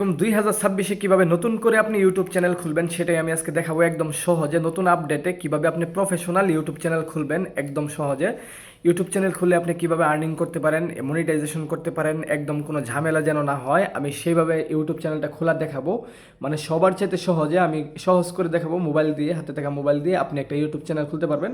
দুই হাজার ছাব্বিশে কীভাবে নতুন করে আপনি ইউটিউব চ্যানেল খুলবেন সেটাই আমি আজকে দেখাবো একদম সহজে। নতুন আপডেটে কীভাবে আপনি প্রফেশনাল ইউটিউব চ্যানেল খুলবেন একদম সহজে। ইউটিউব চ্যানেল খুলে আপনি কীভাবে আর্নিং করতে পারেন মনিটাইজেশন করতে পারেন একদম কোনো ঝামেলা যেন না হয় আমি সেইভাবে ইউটিউব চ্যানেলটা খোলা দেখাবো। মানে সবার চাইতে সহজে আমি সহজ করে দেখাবো মোবাইল দিয়ে হাতে থাকা মোবাইল দিয়ে আপনি একটা ইউটিউব চ্যানেল খুলতে পারবেন।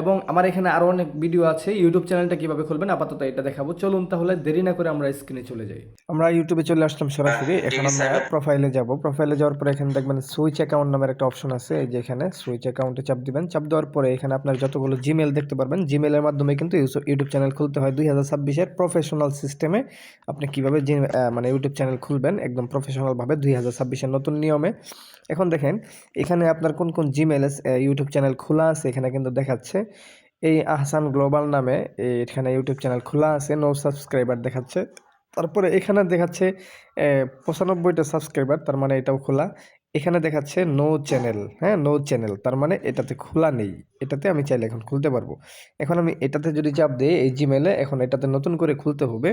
এবং আমার এখানে আরও অনেক ভিডিও আছে ইউটিউব চ্যানেলটা কীভাবে খুলবেন আপাতত এটা দেখাবো। চলুন তাহলে দেরি না করে আমরা স্ক্রিনে চলে যাই। আমরা ইউটিউবে চলে আসলাম সরাসরি এখন আমরা প্রোফাইলে যাব। প্রোফাইলে যাওয়ার পরে এখানে দেখবেন সুইচ অ্যাকাউন্ট নামের একটা অপশন আছে এই যে এখানে সুইচ অ্যাকাউন্টে চাপ দিবেন। চাপ দেওয়ার পরে এখানে আপনার যতগুলো জিমেল দেখতে পারবেন জিমেলের মাধ্যমে কিন্তু ইউটিউব চ্যানেল খুলতে হয়। দুই হাজার ছাব্বিশের প্রফেশনাল সিস্টেমে আপনি কীভাবে মানে ইউটিউব চ্যানেল খুলবেন? একদম প্রফেশনালভাবে দুই হাজার ছাব্বিশের নতুন নিয়মে। এখন দেখেন, এখানে আপনার কোন কোন জিমেল ইউটিউব চ্যানেল খোলা আছে? এখানে কিন্তু দেখাচ্ছে, এই আহসান গ্লোবাল নামে, এখানে ইউটিউব চ্যানেল খোলা আছে, নো সাবস্ক্রাইবার দেখাচ্ছে। তারপরে এখানে দেখাচ্ছে পঁচানব্বইটা সাবস্ক্রাইবার, তার মানে এটাও খোলা। এখানে দেখাচ্ছে নো চ্যানেল হ্যাঁ নো চ্যানেল তার মানে এটাতে খোলা নেই, এটাতে আমি চাইলে এখন খুলতে পারব। এখন আমি এটাতে যদি চাপ দিই এই জিমেলে এখন এটাতে নতুন করে খুলতে হবে।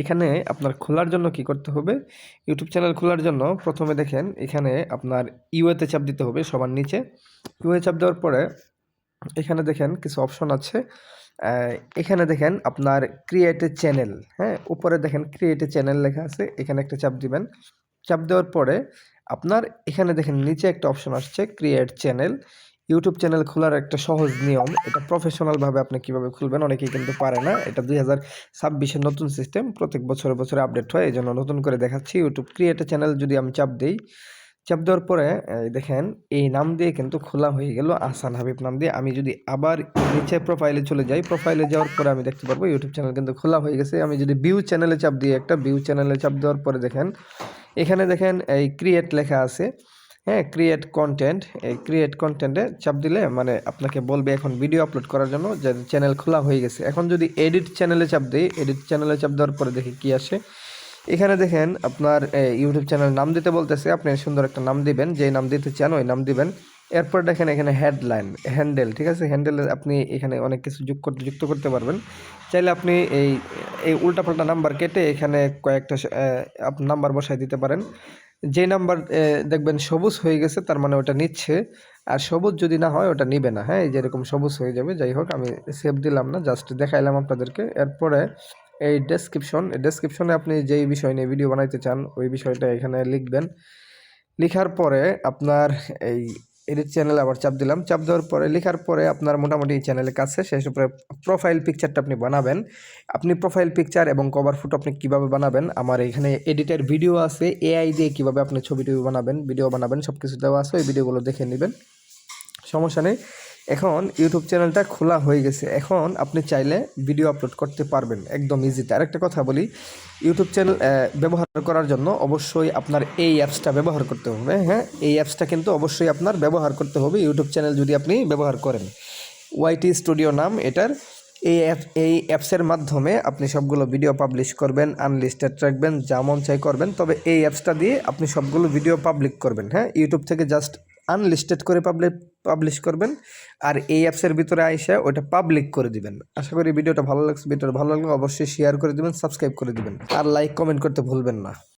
এখানে আপনার খোলার জন্য কি করতে হবে? ইউটিউব চ্যানেল খোলার জন্য প্রথমে দেখেন, এখানে আপনার ইউএতে চাপ দিতে হবে সবার নিচে। ইউএ চাপ দেওয়ার পরে এখানে দেখেন কিছু অপশন আছে। এখানে দেখেন আপনার ক্রিয়েটে চ্যানেল হ্যাঁ উপরে দেখেন ক্রিয়েটে চ্যানেল লেখা আছে, এখানে একটা চাপ দিবেন। চাপ দেওয়ার পরে আপনার এখানে দেখেন নিচে একটা অপশন আসছে ক্রিয়েট চ্যানেল ইউটিউব চ্যানেল খোলার একটা সহজ নিয়ম, এটা প্রফেশনালভাবে আপনি কীভাবে খুলবেন অনেকেই কিন্তু পারে না। এটা দুই হাজার ছাব্বিশের নতুন সিস্টেম প্রত্যেক বছরে বছরে আপডেট হয় এই জন্য নতুন করে দেখাচ্ছি। ইউটিউব ক্রিয়েট চ্যানেল যদি আমি চাপ দিই, চাপ দেওয়ার পরে দেখেন, এই নাম দিয়ে কিন্তু খোলা হয়ে গেল আহসান হাবিব নাম দিয়ে। আমি যদি আবার নিচে প্রোফাইলে চলে যাই প্রোফাইলে যাওয়ার পরে আমি দেখতে পারব ইউটিউব চ্যানেল কিন্তু খোলা হয়ে গেছে। আমি যদি ভিউ চ্যানেলে চাপ দিই একটা ভিউ চ্যানেলে চাপ দেওয়ার পরে দেখেন এখানে দেখেন এই ক্রিয়েট লেখা আছে। হ্যাঁ ক্রিয়েট কন্টেন্ট এই ক্রিয়েট কন্টেন্টে চাপ দিলে মানে আপনাকে বলবে এখন ভিডিও আপলোড করার জন্য যে চ্যানেল খোলা হয়ে গেছে। এখন যদি এডিট চ্যানেলে চাপ দিই এডিট চ্যানেলে চাপ দেওয়ার পরে দেখি কি আসে। এখানে দেখেন আপনার ইউটিউব চ্যানেল নাম দিতে বলতেছে। আপনি সুন্দর একটা নাম দিবেন। যে নাম দিতে চান ওই নাম দিবেন। এরপর দেখেন এখানে হেডলাইন হ্যান্ডেল ঠিক আছে? হ্যান্ডেলে আপনি এখানে অনেক কিছু যুক্ত করতে যুক্ত করতে পারবেন। চাইলে আপনি এই এই উল্টাপাল্টা নাম্বার কেটে এখানে কয়েকটা নাম্বার বসায় দিতে পারেন। যে নাম্বার দেখবেন সবুজ হয়ে গেছে, তার মানে ওটা নিচ্ছে। আর সবুজ যদি না হয়, ওটা নিবে না হ্যাঁ? যেরকম সবুজ হয়ে যাবে, যাই হোক, আমি সেভ দিলাম না জাস্ট দেখাইলাম আপনাদেরকে। এরপরে এই ডেসক্রিপশন ডেসক্রিপশনে আপনি যেই বিষয় নিয়ে ভিডিও বানাইতে চান, ওই বিষয়টা এখানে লিখবেন। লেখার পরে আপনার এই এডিট চ্যানেলে আবার চাপ দিলাম। চাপ দেওয়ার পরে, লেখার পরে আপনার মোটামুটি চ্যানেলের কাছে সেই উপরে প্রোফাইল পিকচারটা আপনি বানাবেন। আপনি প্রোফাইল পিকচার এবং কভার ফটো আপনি কীভাবে বানাবেন? আমার এখানে এডিটের ভিডিও আছে এআই দিয়ে কীভাবে আপনি ছবি টবি বানাবেন ভিডিও বানাবেন সব কিছু দেওয়া আছে, ওই ভিডিওগুলো দেখে নেবেন। সমস্যা নেই। এখন ইউটিউব চ্যানেলটা খোলা হয়ে গেছে। এখন আপনি চাইলে ভিডিও আপলোড করতে পারবেন। একদম ইজিতে আরেকটা কথা বলি ইউটিউব চ্যানেল ব্যবহার করার জন্য অবশ্যই আপনার এই অ্যাপসটা ব্যবহার করতে হবে। হ্যাঁ এই অ্যাপসটা কিন্তু অবশ্যই আপনার ব্যবহার করতে হবে। ইউটিউব চ্যানেল যদি আপনি ব্যবহার করেন। ওয়াইটি স্টুডিও নাম এটার। এই অ্যাপ এই অ্যাপসের মাধ্যমে আপনি সবগুলো ভিডিও পাবলিশ করবেন আনলিস্টেড রাখবেন, যা মন চাই করবেন। তবে এই অ্যাপসটা দিয়ে আপনি সবগুলো ভিডিও পাবলিক করবেন। হ্যাঁ ইউটিউব থেকে জাস্ট আনলিস্টেড করে পাবলিক পাবলিশ করবেন আর এই অ্যাপসের ভিতরে আইসা ওটা পাবলিক করে দিবেন। আশা করি ভিডিওটা ভালো লাগছে। ভিডিওটা ভালো লাগলে অবশ্যই শেয়ার করে দিবেন সাবস্ক্রাইব করে দিবেন। আর লাইক কমেন্ট করতে ভুলবেন না।